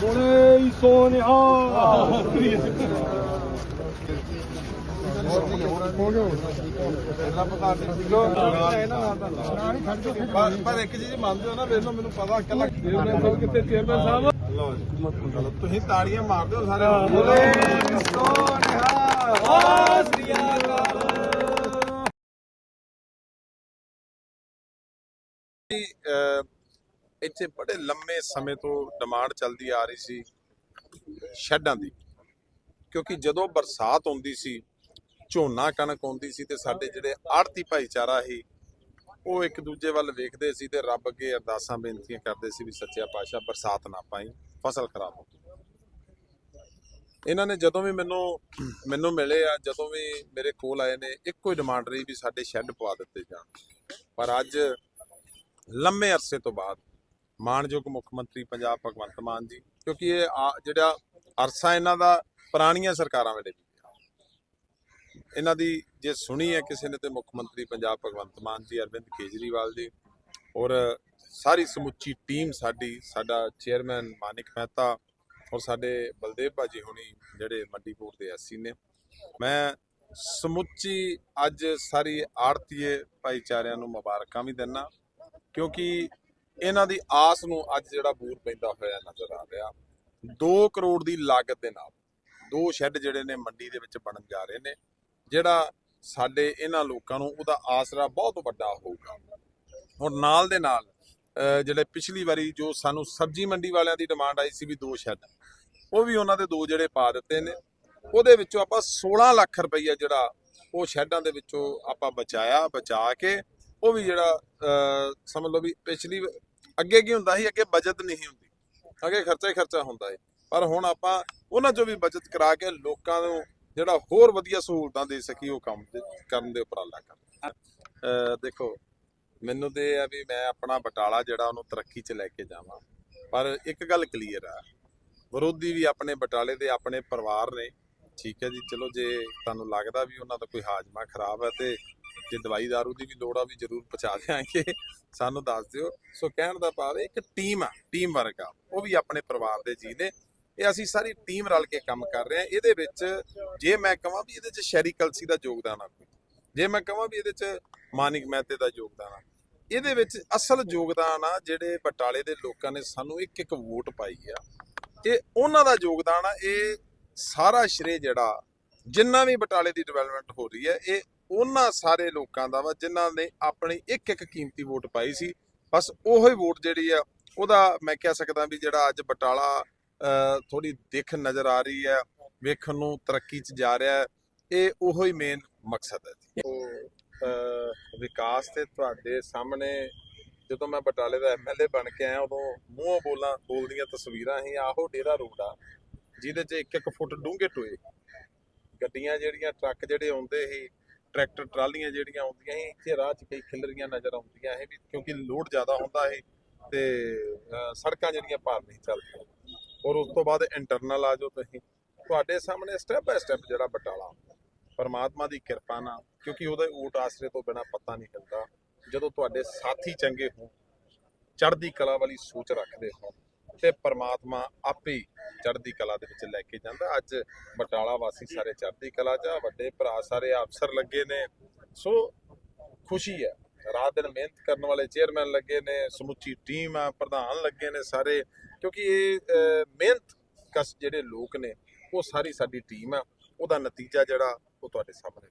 ਬੋਲੇ ਸੋਨਿਹਾ ਪਰ ਇੱਕ ਚੀਜ਼ ਮੰਨਦੇ ਹੋ ਨਾ ਵੇਖੋ ਮੈਨੂੰ ਪਤਾ ਇਕੱਲਾ ਕਿੱਥੇ ਚੇਅਰਮੈਨ ਸਾਹਿਬ ਲਓ ਜੀ ਤੁਸੀਂ ਤਾੜੀਆਂ ਮਾਰ ਦਿਓ ਸਾਰੇ ਬੋਲੇ ਸੋਨਿਹਾ ਸ੍ਰੀ ਅਕਾਲ ਇੱਥੇ ਬੜੇ ਲੰਮੇ ਸਮੇਂ ਤੋਂ ਡਿਮਾਂਡ ਚੱਲਦੀ ਆ ਰਹੀ ਸੀ ਸ਼ੈੱਡਾਂ ਦੀ। ਕਿਉਂਕਿ ਜਦੋਂ ਬਰਸਾਤ ਆਉਂਦੀ ਸੀ, ਝੋਨਾ ਕਣਕ ਆਉਂਦੀ ਸੀ ਤੇ ਸਾਡੇ ਜਿਹੜੇ ਆੜਤੀ ਭਾਈਚਾਰਾ ਸੀ, ਉਹ ਇੱਕ ਦੂਜੇ ਵੱਲ ਵੇਖਦੇ ਸੀ ਤੇ ਰੱਬ ਅੱਗੇ ਅਰਦਾਸਾਂ, ਬੇਨਤੀਆਂ ਕਰਦੇ ਸੀ ਵੀ ਸੱਚਿਆ ਪਾਤਸ਼ਾਹ ਬਰਸਾਤ ਨਾ ਪਾਈ, ਫਸਲ ਖਰਾਬ ਹੋ ਗਈ। ਇਹਨਾਂ ਨੇ ਜਦੋਂ ਵੀ ਮੈਨੂੰ ਮੈਨੂੰ ਮਿਲੇ ਆ, ਜਦੋਂ ਵੀ ਮੇਰੇ ਕੋਲ ਆਏ ਨੇ, ਇੱਕੋ ਹੀ ਡਿਮਾਂਡ ਰਹੀ ਵੀ ਸਾਡੇ ਸ਼ੈੱਡ ਪਵਾ ਦਿੱਤੇ ਜਾਣ। ਪਰ ਅੱਜ ਲੰਮੇ ਅਰਸੇ ਤੋਂ ਬਾਅਦ ਮਾਨਯੋਗ ਮੁੱਖ ਮੰਤਰੀ ਪੰਜਾਬ ਭਗਵੰਤ ਮਾਨ ਜੀ, ਕਿਉਂਕਿ ਇਹ ਆ- ਜਿਹੜਾ ਅਰਸਾ ਇਹਨਾਂ ਦਾ ਪੁਰਾਣੀਆਂ ਸਰਕਾਰਾਂ ਵੇਲੇ ਵੀ ਰਿਹਾ। ਇਹਨਾਂ ਦੀ ਜੇ ਸੁਣੀ ਹੈ ਕਿਸੇ ਨੇ ਤੇ ਮੁੱਖ ਮੰਤਰੀ ਪੰਜਾਬ ਭਗਵੰਤ ਮਾਨ ਜੀ, ਅਰਵਿੰਦ ਕੇਜਰੀਵਾਲ ਜੀ ਔਰ ਸਾਰੀ ਸਮੁੱਚੀ ਟੀਮ ਸਾਡੀ, ਸਾਡਾ ਚੇਅਰਮੈਨ ਮਾਨਿਕ ਮਹਿਤਾ ਔਰ ਸਾਡੇ ਬਲਦੇਵ ਭਾਜੀ ਹੁਣੀ ਜਿਹੜੇ ਮੰਡੀਪੁਰ ਬੋਰਡ ਦੇ ਐਸਸੀ ਨੇ ਮੈਂ ਸਮੁੱਚੀ ਅੱਜ ਸਾਰੀ ਆੜਤੀਏ ਭਾਈਚਾਰਿਆਂ ਨੂੰ ਮੁਬਾਰਕਾਂ ਵੀ ਦਿੰਨਾ, ਕਿਉਂਕਿ ਇਹਨਾਂ ਦੀ ਆਸ ਨੂੰ ਅੱਜ ਜਿਹੜਾ ਬੂਰ ਪੈਂਦਾ ਹੋਇਆ ਨਜ਼ਰ ਆ ਰਿਹਾ। 2 ਕਰੋੜ ਦੀ ਲਾਗਤ ਦੇ ਨਾਲ ਦੋ ਸ਼ੈੱਡ ਜਿਹੜੇ ਨੇ ਮੰਡੀ ਦੇ ਵਿੱਚ ਬਣਨ ਜਾ ਰਹੇ ਨੇ, ਜਿਹੜਾ ਸਾਡੇ ਇਹਨਾਂ ਲੋਕਾਂ ਨੂੰ ਉਹਦਾ ਆਸਰਾ ਬਹੁਤ ਵੱਡਾ ਹੋਊਗਾ। ਹੁਣ ਨਾਲ ਦੇ ਨਾਲ ਜਿਹੜੇ ਪਿਛਲੀ ਵਾਰੀ ਜੋ ਸਾਨੂੰ ਸਬਜ਼ੀ ਮੰਡੀ ਵਾਲਿਆਂ ਦੀ ਡਿਮਾਂਡ ਆਈ ਸੀ ਵੀ ਦੋ ਸ਼ੈੱਡ, ਉਹ ਵੀ ਉਹਨਾਂ ਦੇ ਦੋ ਜਿਹੜੇ ਪਾ ਦਿੱਤੇ ਨੇ। ਉਹਦੇ ਵਿੱਚੋਂ ਆਪਾਂ 16 ਲੱਖ ਰੁਪਈਆ ਜਿਹੜਾ ਉਹ ਸ਼ੈੱਡਾਂ ਦੇ ਵਿੱਚੋਂ ਆਪਾਂ ਬਚਾਇਆ, ਬਚਾ ਕੇ ਉਹ ਵੀ ਜਿਹੜਾ ਸਮਝ ਲਓ ਵੀ ਪਿਛਲੀ ਅੱਗੇ ਕੀ ਹੁੰਦਾ ਸੀ? ਅੱਗੇ ਬਚਤ ਨਹੀਂ ਹੁੰਦੀ। ਅੱਗੇ ਖਰਚਾ ਹੀ ਖਰਚਾ ਹੁੰਦਾ ਹੈ ਪਰ ਹੁਣ ਆਪਾਂ ਉਹਨਾਂ ਚੋਂ ਵੀ ਬਚਤ ਕਰਾ ਕੇ ਲੋਕਾਂ ਨੂੰ ਜਿਹੜਾ ਹੋਰ ਵਧੀਆ ਸਹੂਲਤਾਂ ਦੇ ਸਕੀ ਉਹ ਕੰਮ ਕਰਨ ਦੇ ਉਪਰਾਲਾ ਕਰ ਅਹ ਦੇਖੋ, ਮੈਨੂੰ ਤੇ ਇਹ ਆ ਵੀ ਮੈਂ ਆਪਣਾ ਬਟਾਲਾ ਜਿਹੜਾ ਉਹਨੂੰ ਤਰੱਕੀ 'ਚ ਲੈ ਕੇ ਜਾਵਾਂ। ਪਰ ਇੱਕ ਗੱਲ ਕਲੀਅਰ ਆ, ਵਿਰੋਧੀ ਵੀ ਆਪਣੇ ਬਟਾਲੇ ਦੇ ਆਪਣੇ ਪਰਿਵਾਰ ਨੇ। ਠੀਕ ਹੈ ਜੀ, ਚਲੋ ਜੇ ਤੁਹਾਨੂੰ ਲੱਗਦਾ ਵੀ ਉਹਨਾਂ ਦਾ ਕੋਈ ਹਾਜ਼ਮਾ ਖਰਾਬ ਹੈ ਤੇ ਜੇ ਦਵਾਈ ਦਾਰੂ ਦੀ ਵੀ ਲੋੜ ਆ ਵੀ ਜ਼ਰੂਰ ਪਹੁੰਚਾ ਦਿਆਂਗੇ। ਸਾਨੂੰ ਦੱਸ ਦਿਓ। ਸੋ ਕਹਿਣ ਦਾ ਭਾਵ ਇੱਕ ਟੀਮ ਆ ਟੀਮ ਵਰਕ ਆ। ਉਹ ਵੀ ਆਪਣੇ ਪਰਿਵਾਰ ਦੇ ਜੀ ਨੇ। ਇਹ ਅਸੀਂ ਸਾਰੀ ਟੀਮ ਰਲ ਕੇ ਕੰਮ ਕਰ ਰਹੇ ਹਾਂ ਇਹਦੇ ਵਿੱਚ ਜੇ ਮੈਂ ਕਹਾਂ ਵੀ ਇਹਦੇ 'ਚ ਸ਼ਹਿਰੀ ਕਲਸੀ ਦਾ ਯੋਗਦਾਨ ਆ ਕੋਈ। ਜੇ ਮੈਂ ਕਹਾਂ ਵੀ ਇਹਦੇ 'ਚ ਮਾਨਿਕ ਮਹਿਤੇ ਦਾ ਯੋਗਦਾਨ ਆ। ਇਹਦੇ ਵਿੱਚ ਅਸਲ ਯੋਗਦਾਨ ਆ ਜਿਹੜੇ ਬਟਾਲੇ ਦੇ ਲੋਕਾਂ ਨੇ ਸਾਨੂੰ ਇੱਕ ਇੱਕ ਵੋਟ ਪਾਈ ਆ। ਇਹ ਉਹਨਾਂ ਦਾ ਯੋਗਦਾਨ ਆ। ਇਹ ਸਾਰਾ ਸ਼੍ਰੇ ਜਿਹੜਾ, ਜਿੰਨਾ ਵੀ ਬਟਾਲੇ ਦੀ ਡਿਵੈਲਪਮੈਂਟ ਹੋ ਰਹੀ ਹੈ, ਇਹ ਉਹਨਾਂ ਸਾਰੇ ਲੋਕਾਂ ਦਾ ਵਾ ਜਿਨ੍ਹਾਂ ਨੇ ਆਪਣੀ ਇੱਕ ਇੱਕ ਕੀਮਤੀ ਵੋਟ ਪਾਈ ਸੀ ਬਸ ਉਹੋ ਹੀ ਵੋਟ ਜਿਹੜੀ ਆ ਉਹਦਾ ਮੈਂ ਕਹਿ ਸਕਦਾ ਵੀ ਜਿਹੜਾ ਅੱਜ ਬਟਾਲਾ ਥੋੜੀ ਦਿੱਖ ਨਜ਼ਰ ਆ ਰਹੀ ਹੈ ਵੇਖਣ ਨੂੰ ਤਰੱਕੀ 'ਚ ਜਾ ਰਿਹਾ ਹੈ ਇਹ ਉਹੋ ਹੀ ਮੇਨ ਮਕਸਦ ਹੈ ਜੀ। ਉਹ, ਵਿਕਾਸ ਤੇ ਤੁਹਾਡੇ ਸਾਹਮਣੇ ਜਦੋਂ ਮੈਂ ਬਟਾਲੇ ਦਾ ਐਮਐਲਏ ਬਣ ਕੇ ਆਇਆ ਉਦੋਂ ਮੂੰਹੋਂ ਬੋਲਾਂ ਬੋਲਦੀਆਂ ਤਸਵੀਰਾਂ ਸੀ ਆਹੋ ਡੇਰਾ ਰੋਡ ਆ ਜਿਹਦੇ 'ਚ ਇੱਕ ਇੱਕ ਫੁੱਟ ਡੂੰਘੇ ਟੋਏ ਗੱਡੀਆਂ ਜਿਹੜੀਆਂ ਟਰੱਕ ਜਿਹੜੇ ਆਉਂਦੇ ਸੀ ਟਰੈਕਟਰ ਟਰਾਲੀਆਂ ਜਿਹੜੀਆਂ ਆਉਂਦੀਆਂ ਸੀ ਇੱਥੇ ਰਾਹ 'ਚ ਕਈ ਖਿਲਰੀਆਂ ਨਜ਼ਰ ਆਉਂਦੀਆਂ, ਇਹ ਵੀ ਕਿਉਂਕਿ ਲੋਡ ਜ਼ਿਆਦਾ ਹੁੰਦਾ ਸੀ ਤੇ ਸੜਕਾਂ ਜਿਹੜੀਆਂ ਭਾਰ ਨਹੀਂ ਚੱਲਦੀਆਂ। ਔਰ ਉਸ ਤੋਂ ਬਾਅਦ ਇੰਟਰਨਲ ਆ ਜਾਓ ਤੁਸੀਂ। ਤੁਹਾਡੇ ਸਾਹਮਣੇ ਸਟੈਪ ਬਾਏ ਸਟੈਪ ਜਿਹੜਾ ਬਟਾਲਾ ਪਰਮਾਤਮਾ ਦੀ ਕਿਰਪਾ ਨਾਲ, ਕਿਉਂਕਿ ਉਹਦੇ ਊਟ ਆਸਰੇ ਤੋਂ ਬਿਨਾ ਪਤਾ ਨਹੀਂ ਹਿਲਦਾ ਜਦੋਂ ਤੁਹਾਡੇ ਸਾਥੀ ਚੰਗੇ ਹੋਣ, ਚੜ੍ਹਦੀ ਕਲਾ ਵਾਲੀ ਸੋਚ ਰੱਖਦੇ ਹੋ ਤੇ ਪਰਮਾਤਮਾ ਆਪੇ ਚੜ੍ਹਦੀ ਕਲਾ ਦੇ ਵਿੱਚ ਲੈ ਕੇ ਜਾਂਦਾ। ਅੱਜ ਬਟਾਲਾ ਵਾਸੀ ਸਾਰੇ ਚੜ੍ਹਦੀ ਕਲਾ 'ਚ ਵੱਡੇ ਭਰਾ ਸਾਰੇ ਅਫਸਰ ਲੱਗੇ ਨੇ। ਸੋ ਖੁਸ਼ੀ ਹੈ। ਰਾਤ ਦਿਨ ਮਿਹਨਤ ਕਰਨ ਵਾਲੇ ਚੇਅਰਮੈਨ ਲੱਗੇ ਨੇ, ਸਮੁੱਚੀ ਟੀਮ ਆ, ਪ੍ਰਧਾਨ ਲੱਗੇ ਨੇ ਸਾਰੇ। ਕਿਉਂਕਿ ਇਹ ਮਿਹਨਤ ਕਸ ਜਿਹੜੇ ਲੋਕ ਨੇ, ਉਹ ਸਾਰੀ ਸਾਡੀ ਟੀਮ ਆ। ਉਹਦਾ ਨਤੀਜਾ ਜਿਹੜਾ ਉਹ ਤੁਹਾਡੇ ਸਾਹਮਣੇ